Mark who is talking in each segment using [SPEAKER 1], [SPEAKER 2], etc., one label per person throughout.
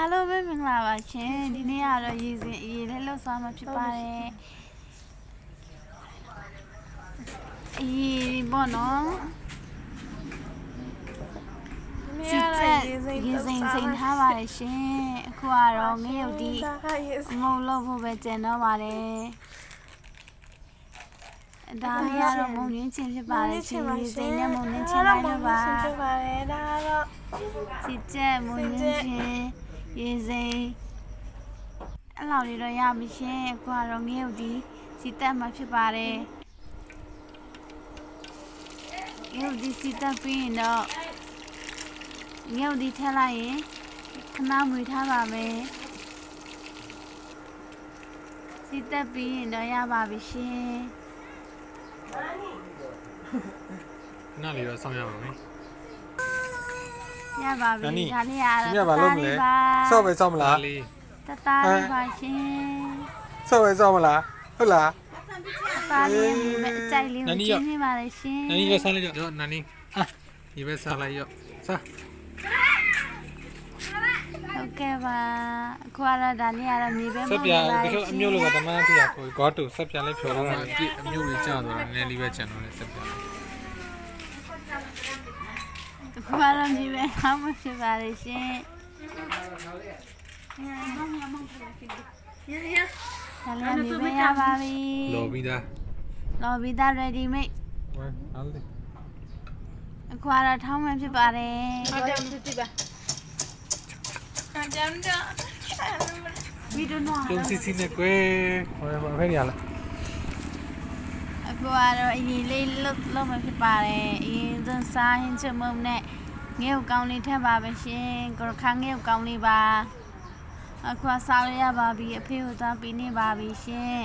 [SPEAKER 1] အားလုံးပဲမင်္ဂလာပါရှင်ဒီနေ့ကတော့ရေစင်ရေလေးလှုပ်ဆောင်မှာဖြစ်ပါတယ်အရေပေါ့နော်စစ်ချက်ရေစိမ်စိမ်ထားပါတယ်ရှင်အခုကတော့ငရုတ်ဒီ
[SPEAKER 2] ဒါကရေစ
[SPEAKER 1] အငုံလို့ဖို့ပဲကျန်တော့ပါတယ်ဒါလေးကတော့မုံရင်းချင်းဖြစ်ပါတယ်ရှင်ရေစိမ်နဲ့မုံရင်းချင်းလိုက်တော့ပါ
[SPEAKER 2] ဖြစ်ပါတယ်ဒါကတော့
[SPEAKER 1] စစ်ချက်မုံရင်းချင်း ရေစိမ်အဲ့လောက်လေးတော့ရပြီရှင်အခုကတော့ငရုတ်ဒီစီတက်မှာဖြစ်ပါတယ်ငရုတ်ဒီစီတက်ပြီးရင်တော့ငရုတ်ဒီထည့်လိုက်ရင်ခဏမွေထားပါမယ်စီတက်ပြီးရင်တော့ရပါပြီရှင်
[SPEAKER 3] ခဏလေးတော့စောင့်ရပါမယ်
[SPEAKER 1] ရပါပြီ
[SPEAKER 3] ဒါနီ
[SPEAKER 1] ဒါလေးရ
[SPEAKER 4] ဒီမြတ်ဘာလုပ်မလဲ
[SPEAKER 1] ပါ
[SPEAKER 4] ဆော့ပဲဆော့မလား
[SPEAKER 3] ဒါလေး
[SPEAKER 1] တသားလေးပါရှင်
[SPEAKER 4] ဆော့ပဲဆော့မလားဟုတ်လား
[SPEAKER 1] ပါလေးမိပဲအကြိုက်လေးကိုကျင်းနေပါလေရှင်
[SPEAKER 3] နာနီပဲစားလိုက်တော့နာနီအာဒီပဲစားလိုက်ရောစား
[SPEAKER 1] ဟုတ်ကဲ့ပါအခုကတော့ဒါလေးကတော့မြေပဲ
[SPEAKER 3] ဆက်ပြတချို့အမျိုးလောကတမန်ပြရကိုဂေါတူဆက်ပြလေးဖြော်တော့အပြည့်အမျိုးတွေကြာတော့နည်းနည်းလေးပဲကျန်တော့လေဆက်ပြ
[SPEAKER 1] အခုကတော့မြေပဲကောင်းမှဖြစ်ပါလေရှင် ဒါလေးကမြေပဲရပါပြီ
[SPEAKER 3] လော်ပြီးသား
[SPEAKER 1] လော်ဘီသား ready made
[SPEAKER 3] ဝမ်းအားလေး
[SPEAKER 1] အခုကတော့ထောင်းမှဖြစ်ပါတယ်
[SPEAKER 2] ဟုတ်တယ်ဖြစ်ပြီပါအကြမ်းကြ
[SPEAKER 1] ဗီဒီယိုနော်
[SPEAKER 3] တုံးစီစီနဲ့ကွယ်ဟိုဟဲ့ရလား
[SPEAKER 1] အခုကတော့အရင်လေးလုတ်လုတ်မှဖြစ်ပါတယ်အရင်စစားရင်ချမုံနဲ့ ငဲ့ကိုကောင်းလေးထည့်ပါပဲရှင်ကိုခန်းငဲ့ကိုကောင်းလေးပါအခုကစားလို့ရပါပြီအဖေကိုသွားပြီးနေပါပြီရှင်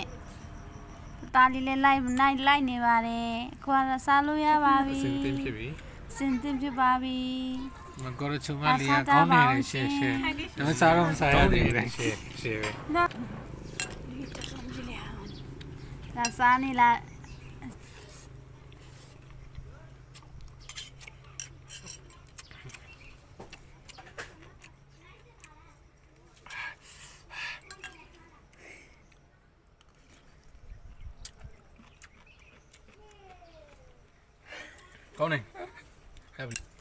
[SPEAKER 1] တာလီလေးလိုက်နိုင်လိုက်နေပါတယ်အခုကတော့စားလို့ရပါပြီ
[SPEAKER 3] စင်တင်ဖြစ်ပြီ
[SPEAKER 1] စင်တင်ဖြစ်ပါပြီ
[SPEAKER 3] မကောရချုံမလေးကကောင်းနေတယ်ရှယ်ရှယ်ဒါမှစားတော့မစားရတယ်ရှယ်ရှယ်ပဲ
[SPEAKER 1] ဒါစားနေလား
[SPEAKER 3] ကောင်းနေဟဲ့ပြီ